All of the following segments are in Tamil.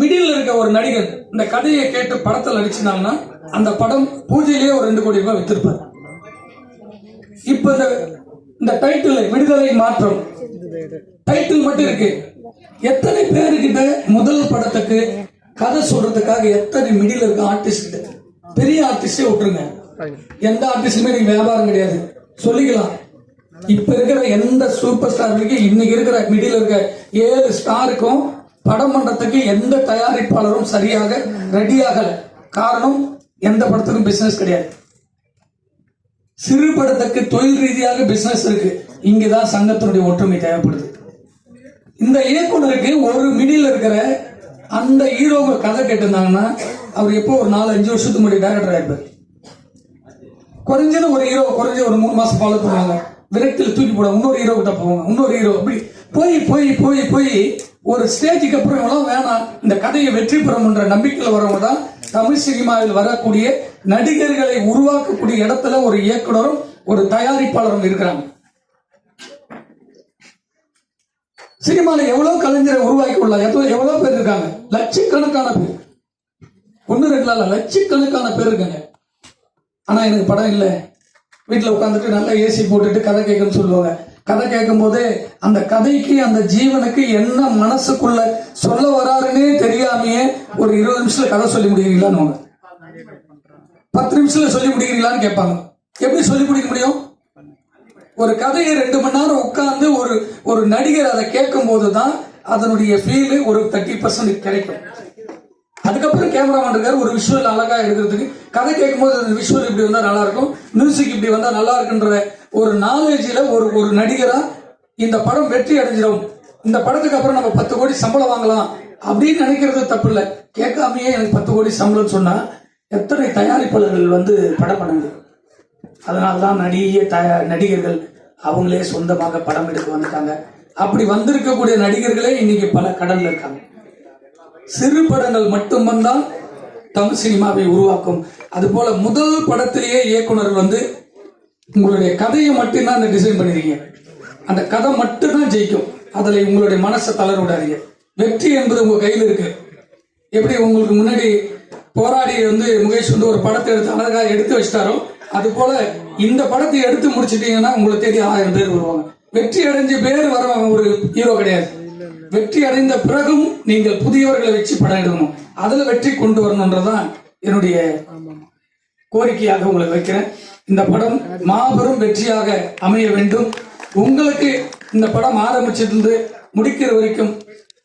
மிடில் இருக்க ஒரு நடிகர் இந்த கதையை கேட்டு படத்தில் நடிச்சினாங்கன்னா அந்த படம் பூஜையிலேயே ஒரு ரெண்டு கோடி ரூபாய் வித்திருப்பார். இப்ப இந்த இந்த டைட்டில் விடுதலை மாற்றம். டைட்டில் மட்டும் இருக்கு. எத்தனை பேருக்கிட்ட முதல் படத்துக்கு கதை சொல்றதுக்காக எத்தனை மிடில் இருக்க ஆர்டிஸ்ட் பெரிய ஆர்டிஸ்டே விட்டுருங்க. எந்த ஆர்டிஸ்டுமே நீங்க வியாபாரம் கிடையாது. சொல்லிக்கலாம். இப்ப இருக்கிற எந்த சூப்பர் ஸ்டார் இன்னைக்கு இருக்கிற மிடில் இருக்க ஏழு ஸ்டாருக்கும் படம் பண்றதுக்கு எந்த தயாரிப்பாளரும் சரியாக ரெடி ஆகல காரணம் எந்த படத்துக்கும் பிசினஸ் கிடையாது. சிறு படத்துக்கு தொழில் ரீதியாக பிசினஸ் இருக்கு. இங்குதான் சங்கத்தினுடைய ஒற்றுமை தேவைப்படுது. இந்த இயக்குனருக்கு ஒரு மிடில் இருக்கிற அந்த ஹீரோவை கதை கேட்டிருந்தாங்கன்னா அவர் எப்போ ஒரு நாலு அஞ்சு வருஷத்துக்கு முன்னாடி டேரக்டர் ஆயிருப்பார். குறைஞ்சது ஒரு ஹீரோ குறைஞ்ச ஒரு மூணு மாசம் ஃபாலோ பண்ணுவாங்க. விரக்தியில் தூக்கி போட இன்னொரு ஹீரோ கிட்ட போவாங்க. இன்னொரு ஹீரோ அப்படி போய் போய் போய் போய் ஒரு ஸ்டேஜுக்கு அப்புறம் எவ்வளோ வேணாம் இந்த கதையை வெற்றி பெறும் என்ற நம்பிக்கையில் வரவங்க தான் தமிழ் சினிமாவில் வரக்கூடிய நடிகர்களை உருவாக்கக்கூடிய இடத்துல ஒரு இயக்குனரும் ஒரு தயாரிப்பாளரும் இருக்கிறாங்க. சினிமாவில் எவ்வளவு கலைஞரை உருவாக்கி கொள்ளலாம் எவ்வளவு பேர் இருக்காங்க? லட்சக்கணக்கான பேர். ஒன்னு ரெண்டு லட்சக்கணக்கான பேர் இருக்காங்க. ஆனா எனக்கு படம் இல்லை. வீட்டில் உட்காந்துட்டு நல்லா ஏசி போட்டுட்டு கதை கேட்கணும்னு சொல்லுவாங்க. கதை கேட்கும் போதே அந்த கதைக்கு அந்த ஜீவனுக்கு என்ன மனசுக்குள்ள சொல்ல வராருன்னே தெரியாமையே ஒரு இருபது நிமிஷத்துல கதை சொல்லி முடிக்கிறீங்களான்னு பத்து நிமிஷத்துல சொல்லி முடிக்கிறீங்களான்னு கேட்பாங்க. எப்படி சொல்லி முடிக்க முடியும்? ஒரு கதையை ரெண்டு மணி நேரம் உட்கார்ந்து ஒரு ஒரு நடிகர் அதை கேட்கும் போது தான் அதனுடைய ஃபீல் ஒரு தேர்ட்டி பர்சன்ட் கிடைக்கும். அதுக்கப்புறம் கேமராமேன் இருக்காரு ஒரு விஷுவல் அழகா எடுக்கிறதுக்கு. கதை கேட்கும்போது அந்த விஷுவல் இப்படி வந்தா நல்லா இருக்கும். மியூசிக் இப்படி வந்தா நல்லா இருக்குன்ற ஒரு நாலேஜில் ஒரு ஒரு நடிகராக இந்த படம் வெற்றி அடைஞ்சிடும். இந்த படத்துக்கு அப்புறம் நம்ம பத்து கோடி சம்பளம் வாங்கலாம். அப்படின்னு நினைக்கிறது தப்பு இல்லை கேட்காமையே எனக்கு பத்து கோடி சம்பளம் சொன்னால் எத்தனை தயாரிப்பாளர்கள் வந்து படம் பண்ணுங்க அதனால தான் நடிகை தயா நடிகர்கள் அவங்களே சொந்தமாக படம் எடுக்க வந்துட்டாங்க. அப்படி வந்திருக்கக்கூடிய நடிகர்களே இன்னைக்கு பல கடல்ல இருக்காங்க. சிறு படங்கள் மட்டும் வந்தால் தமிழ் சினிமாவை உருவாக்கும். அதுபோல முதல் படத்திலேயே இயக்குனர் வந்து உங்களுடைய கதையை மட்டும்தான் அந்த டிசைன் பண்ணிருக்கீங்க. அந்த கதை மட்டும்தான் ஜெயிக்கும். அதுல உங்களுடைய மனசை தளர விடாதீங்க. வெற்றி என்பது உங்க கையில் இருக்கு. எப்படி உங்களுக்கு முன்னாடி போராடி வந்து முகேஷ் வந்து ஒரு படத்தை எடுத்து அழகா எடுத்து வச்சிட்டாரோ அது போல இந்த படத்தை எடுத்து முடிச்சிட்டீங்கன்னா உங்களை தேடி ஆயிரம் பேர் வருவாங்க. வெற்றி அடைஞ்ச பேர் வர ஒரு ஹீரோ கிடையாது. வெற்றி அடைந்த பிறகும் நீங்கள் புதியவர்களை வச்சு படம் எடுக்கணும். அதுல வெற்றி கொண்டு வரணுன்றதான் என்னுடைய கோரிக்கையாக உங்களை வைக்கிறேன். இந்த படம் மாபெரும் வெற்றியாக அமைய வேண்டும். உங்களுக்கு இந்த படம் ஆரம்பிச்சிருந்து முடிக்கிற வரைக்கும்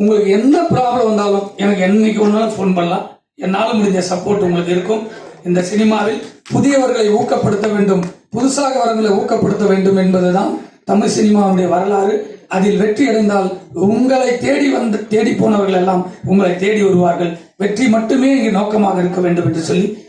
உங்களுக்கு எந்த ப்ராப்ளம் வந்தாலும் எனக்கு என்னைக்கு ஒன்றாலும் ஃபோன் பண்ணலாம். என்னால் முடிஞ்ச சப்போர்ட் உங்களுக்கு இருக்கும். இந்த சினிமாவில் புதியவர்களை ஊக்கப்படுத்த வேண்டும். புதுசாக வரவங்களை ஊக்கப்படுத்த வேண்டும் என்பதுதான் தமிழ் சினிமாவுடைய வரலாறு. அதில் வெற்றி அடைந்தால் உங்களை தேடி வந்து தேடி போனவர்கள் எல்லாம் உங்களை தேடி வருவார்கள். வெற்றி மட்டுமே இங்கு நோக்கமாக இருக்க வேண்டும் என்று சொல்லி